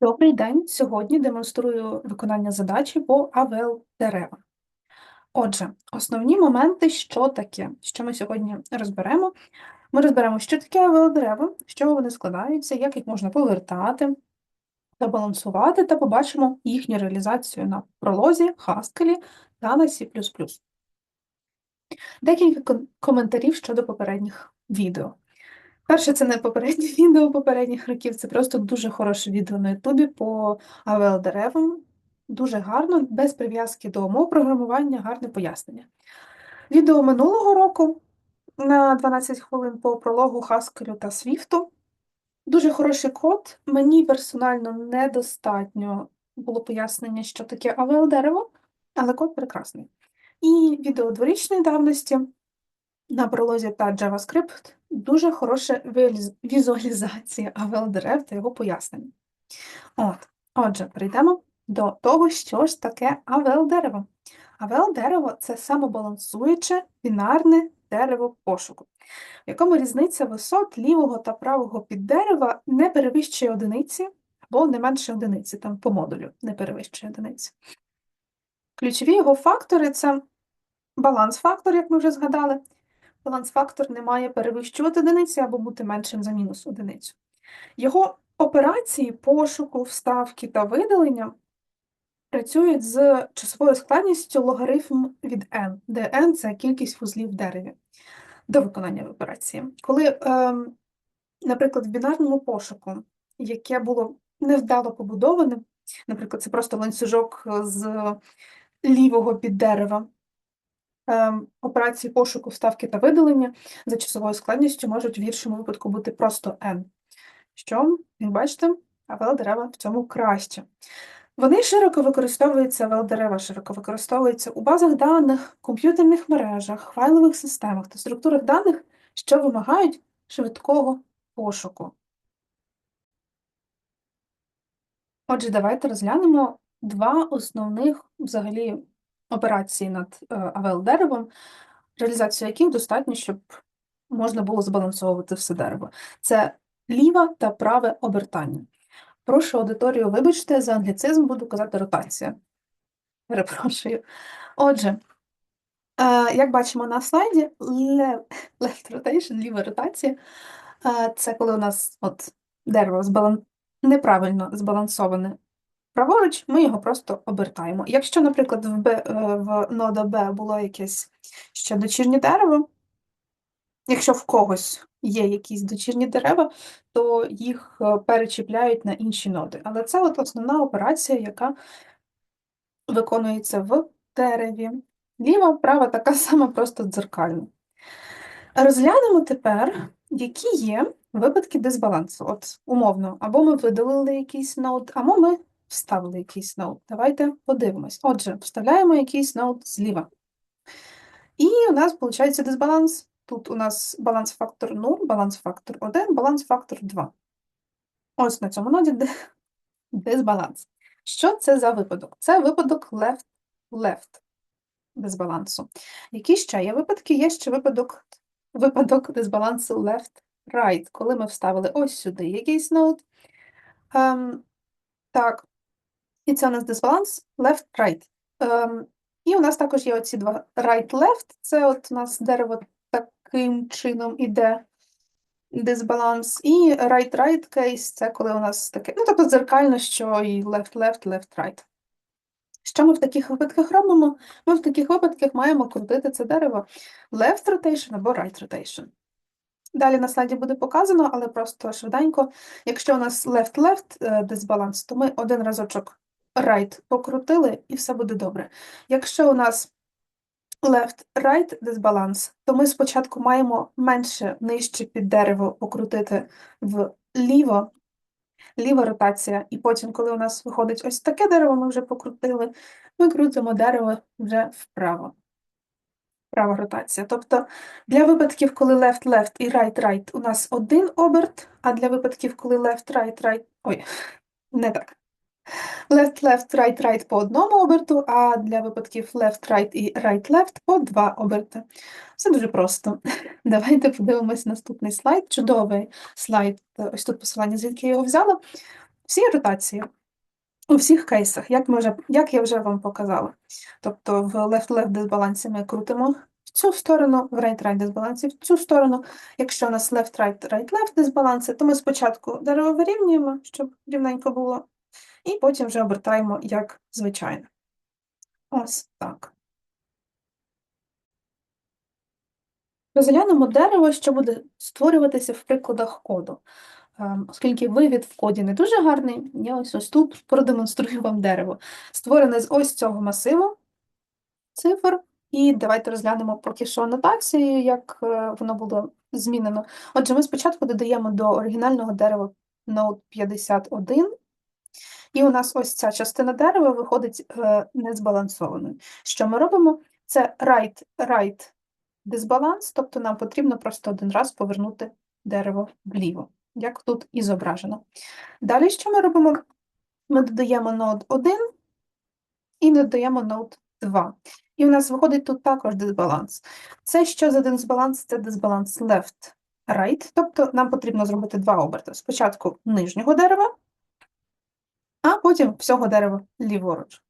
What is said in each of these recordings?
Добрий день! Сьогодні демонструю виконання задачі по АВЛ дерева. Отже, основні моменти, що таке, що ми сьогодні розберемо. Ми розберемо, що таке АВЛ дерева, з чого вони складаються, як їх можна повертати та балансувати, та побачимо їхню реалізацію на пролозі, хаскелі та на C++. Декілька коментарів щодо попередніх відео. Перше, це не попереднє відео попередніх років, це просто дуже хороше відео на Ютубі по АВЛ деревам. Дуже гарно, без прив'язки до мов програмування, гарне пояснення. Відео минулого року на 12 хвилин по прологу Haskell та Свіфту. Дуже хороший код. Мені персонально недостатньо було пояснення, що таке АВЛ дерево, але код прекрасний. І відео дворічної давності на пролозі та JavaScript дуже хороша візуалізація AVL дерев та його пояснення. От, Отже, прийдемо до того, що ж таке AVL дерево. AVL дерево це самобалансуюче бінарне дерево пошуку, в якому різниця висот лівого та правого піддерева не перевищує одиниці або не менше одиниці, там по модулю не перевищує одиниці. Ключові його фактори це баланс-фактор, як ми вже згадали, баланс-фактор не має перевищувати одиниці або бути меншим за мінус одиницю. Його операції пошуку, вставки та видалення працюють з часовою складністю логарифм від n, де n це кількість вузлів в дереві до виконання операції. Коли, е, наприклад, в бінарному пошуку, яке було невдало побудоване, наприклад, це просто ланцюжок з лівого під дерева, Ем, операції пошуку, вставки та видалення за часовою складністю можуть в гіршому випадку бути просто n. Що, як бачите, АВЛ-дерева в цьому краще. Вони широко використовуються, АВЛ-дерева широко використовуються у базах даних, комп'ютерних мережах, файлових системах та структурах даних, що вимагають швидкого пошуку. Отже, давайте розглянемо два основних взагалі операції над е, АВЛ-деревом, реалізацію яких достатньо, щоб можна було збалансовувати все дерево. Це ліве та праве обертання. Прошу аудиторію, вибачте, за англіцизм буду казати ротація. Перепрошую. Отже, е, як бачимо на слайді, left rotation, ліва ротація е, це коли у нас от дерево збалан... неправильно збалансоване праворуч, ми його просто обертаємо. Якщо, наприклад, в Б, е, в нода Б було якесь ще дочірнє дерево, якщо в когось є якісь дочірні дерева, то їх е, перечіпляють на інші ноди. Але це от основна операція, яка виконується в дереві. Ліва, права така сама, просто дзеркальна. Розглянемо тепер, які є випадки дисбалансу. От, умовно, або ми видалили якийсь нод, або ми вставили якийсь ноут. Давайте подивимось. Отже, вставляємо якийсь ноут зліва. І у нас виходить дисбаланс. Тут у нас баланс-фактор 0, баланс-фактор 1, баланс-фактор 2. Ось на цьому ноді дисбаланс. Що це за випадок? Це випадок left-left дисбалансу. Які ще є випадки? Є ще випадок випадок дисбалансу left-right, коли ми вставили ось сюди якийсь ноут. Ем, так, і це у нас дисбаланс left-right. Ем, І у нас також є оці два right-left. Це от у нас дерево таким чином іде дисбаланс. І right-right case це коли у нас таке, ну, тобто дзеркально, що і left-left, left-right. Що ми в таких випадках робимо? Ми в таких випадках маємо крутити це дерево left rotation або right rotation. Далі на слайді буде показано, але просто швиденько. Якщо у нас left-left е, дисбаланс, то ми один разочок right покрутили і все буде добре. Якщо у нас left-right дисбаланс, то ми спочатку маємо менше нижче під дерево покрутити вліво, ліва ротація, і потім, коли у нас виходить ось таке дерево, ми вже покрутили, ми крутимо дерево вже вправо. Права ротація. Тобто для випадків, коли left-left і right-right у нас один оберт, а для випадків, коли left-right-right, ой, не так. Left, left, right, right по одному оберту, а для випадків left, right і right, left по два оберти. Все дуже просто. Давайте подивимось наступний слайд. Чудовий слайд. Ось тут посилання, звідки я його взяла. всі ротації. У всіх кейсах, як, ми вже, як я вже вам показала. Тобто в left-left дисбалансі ми крутимо в цю сторону, в right-right дисбалансі в цю сторону. Якщо у нас left-right, right-left дисбаланси, то ми спочатку дерево вирівнюємо, щоб рівненько було, і потім вже обертаємо як звичайно. Ось так. Розглянемо дерево, що буде створюватися в прикладах коду. Ем, Оскільки вивід в коді не дуже гарний, я ось ось тут продемонструю вам дерево. Створене з ось цього масиву цифр. І давайте розглянемо поки що анотацію, як е, воно було змінено. Отже, ми спочатку додаємо до оригінального дерева Node 51, і у нас ось ця частина дерева виходить е, незбалансованою. Що ми робимо? Це right-right дисбаланс, тобто нам потрібно просто один раз повернути дерево вліво, як тут і зображено. Далі що ми робимо? Ми додаємо node 1 і додаємо node 2. І у нас виходить тут також дисбаланс. Це що за дисбаланс? Це дисбаланс left, right, тобто нам потрібно зробити два оберти. Спочатку нижнього дерева, а потім всього дерева ліворуч,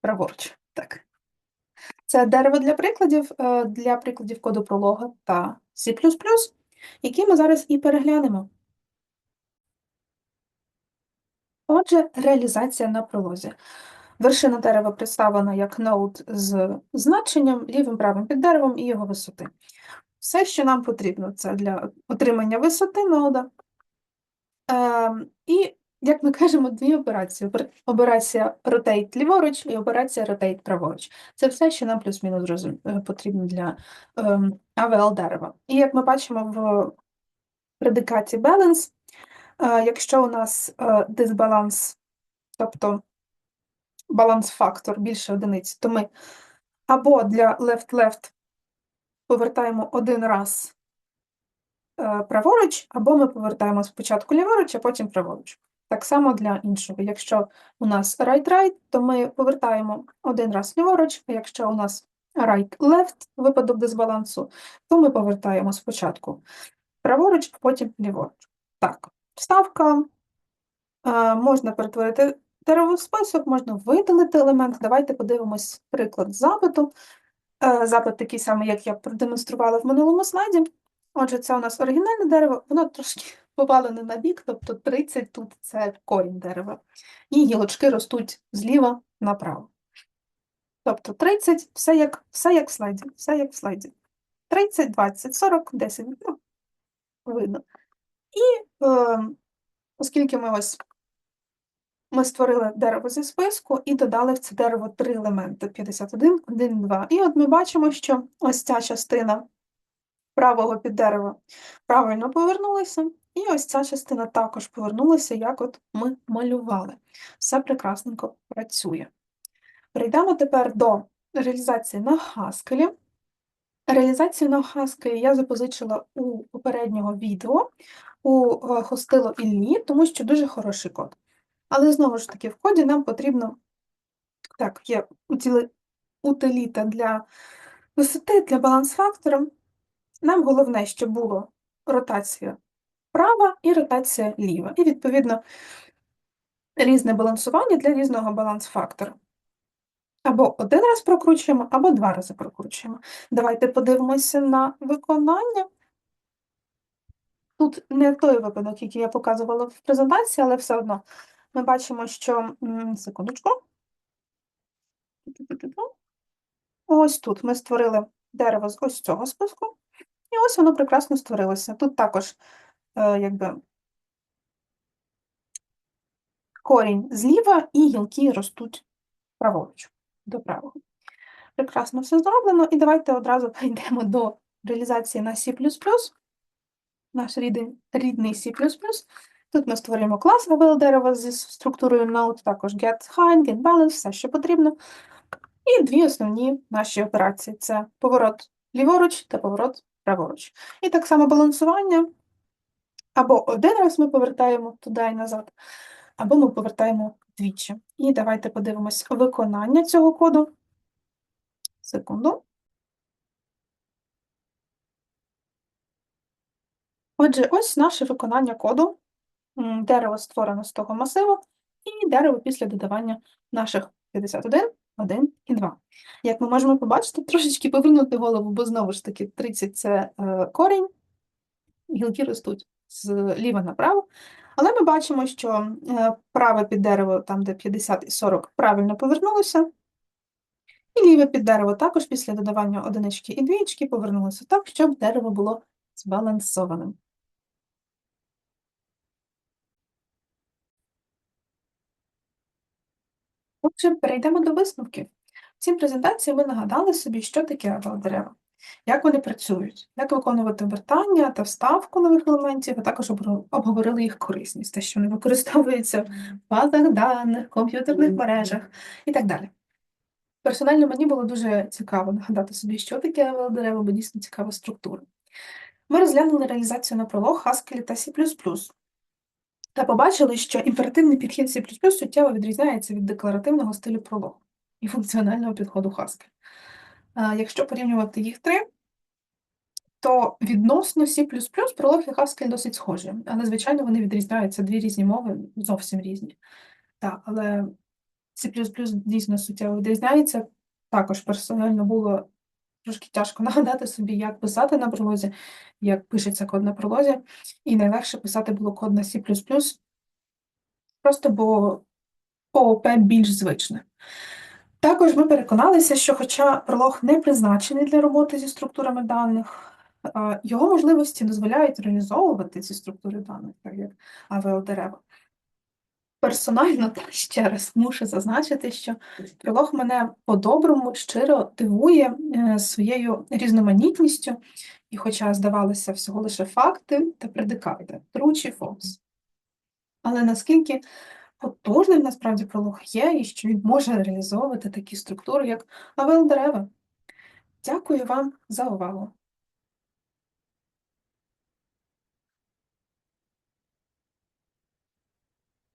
праворуч. Так. Це дерево для прикладів, е, для прикладів коду пролога та C++, які ми зараз і переглянемо. Отже, реалізація на пролозі. Вершина дерева представлена як ноут з значенням лівим правим під деревом і його висоти. Все, що нам потрібно, це для отримання висоти ноуда. Ем, і, як ми кажемо, дві операції: операція rotate ліворуч і операція rotate праворуч. Це все, що нам плюс-мінус е, потрібно для ем, AVL дерева. І як ми бачимо в предикаті balance, е, якщо у нас е, дисбаланс, тобто баланс-фактор більше одиниць, то ми або для left-left повертаємо один раз е, праворуч, або ми повертаємо спочатку ліворуч, а потім праворуч. Так само для іншого. Якщо у нас right-right, то ми повертаємо один раз ліворуч, а якщо у нас right-left, випадок дисбалансу, то ми повертаємо спочатку праворуч, а потім ліворуч. Так, вставка. Е, Можна перетворити дерево в список, можна видалити елемент. Давайте подивимось приклад запиту. Е, Запит такий самий, як я продемонструвала в минулому слайді. Отже, це у нас оригінальне дерево, воно трошки повалене на бік, тобто 30 тут це корінь дерева. І гілочки ростуть зліва направо. Тобто 30, все як, все як в слайді, все як в слайді. 30, 20, 40, 10, ну, видно. І е, оскільки ми ось ми створили дерево зі списку і додали в це дерево три елементи: 51, 1, 2. І от ми бачимо, що ось ця частина правого під дерева правильно повернулася, і ось ця частина також повернулася, як от ми малювали. Все прекрасненько працює. Перейдемо тепер до реалізації на Haskell. Реалізацію на Haskell я запозичила у попереднього відео у е, Хостило Іллі, тому що дуже хороший код. Але знову ж таки, в коді нам потрібно, так, є утиліта для висоти, для баланс-фактора. Нам головне, щоб було ротація права і ротація ліва. І, відповідно, різне балансування для різного баланс-фактора. Або один раз прокручуємо, або два рази прокручуємо. Давайте подивимося на виконання. Тут не той випадок, який я показувала в презентації, але все одно ми бачимо, що секундочку. Ось тут ми створили дерево з ось цього списку, ось воно прекрасно створилося. Тут також е, якби корінь зліва і гілки ростуть праворуч до правого. Прекрасно все зроблено. І давайте одразу перейдемо до реалізації на C++. Наш рідний, C++. Тут ми створюємо клас AVL дерева зі структурою node, також get height, get balance, все, що потрібно. І дві основні наші операції це поворот ліворуч та поворот праворуч. І так само балансування. Або один раз ми повертаємо туди і назад, або ми повертаємо двічі. І давайте подивимось виконання цього коду. Секунду. Отже, ось наше виконання коду. дерево створено з того масиву, і дерево після додавання наших 51, 1 і 2. Як ми можемо побачити, трошечки повернути голову, бо знову ж таки 30 це е, корінь, гілки ростуть зліва направо. Але ми бачимо, що е, праве під дерево, там, де 50 і 40, правильно повернулося. І ліве під дерево також після додавання одинички і двічки повернулося так, щоб дерево було збалансованим. Отже, перейдемо до висновків. В цій презентації ми нагадали собі, що таке дерева, як вони працюють, як виконувати вертання та вставку нових елементів, а також обговорили їх корисність, те, що вони використовуються в базах даних, комп'ютерних мережах і так далі. Персонально мені було дуже цікаво нагадати собі, що таке дерева, бо дійсно цікава структура. Ми розглянули реалізацію на пролог Haskell та C++. Та побачили, що імперативний підхід C++ суттєво відрізняється від декларативного стилю пролог і функціонального підходу Haskell. Якщо порівнювати їх три, то відносно C++ пролог і Haskell досить схожі, але, звичайно, вони відрізняються дві різні мови, зовсім різні. Так, але C++ дійсно суттєво відрізняється. Також персонально було трошки тяжко нагадати собі, як писати на пролозі, як пишеться код на пролозі, і найлегше писати було код на C++, просто бо ООП більш звичне. Також ми переконалися, що, хоча пролог не призначений для роботи зі структурами даних, його можливості дозволяють реалізовувати ці структури даних, так як АВЛ-дерева. Персонально та ще раз мушу зазначити, що пролог мене по-доброму щиро дивує е, своєю різноманітністю, і хоча здавалося всього лише факти та предикати, true чи false. Але наскільки потужним насправді пролог є, і що він може реалізовувати такі структури, як АВЛ дерева. Дякую вам за увагу.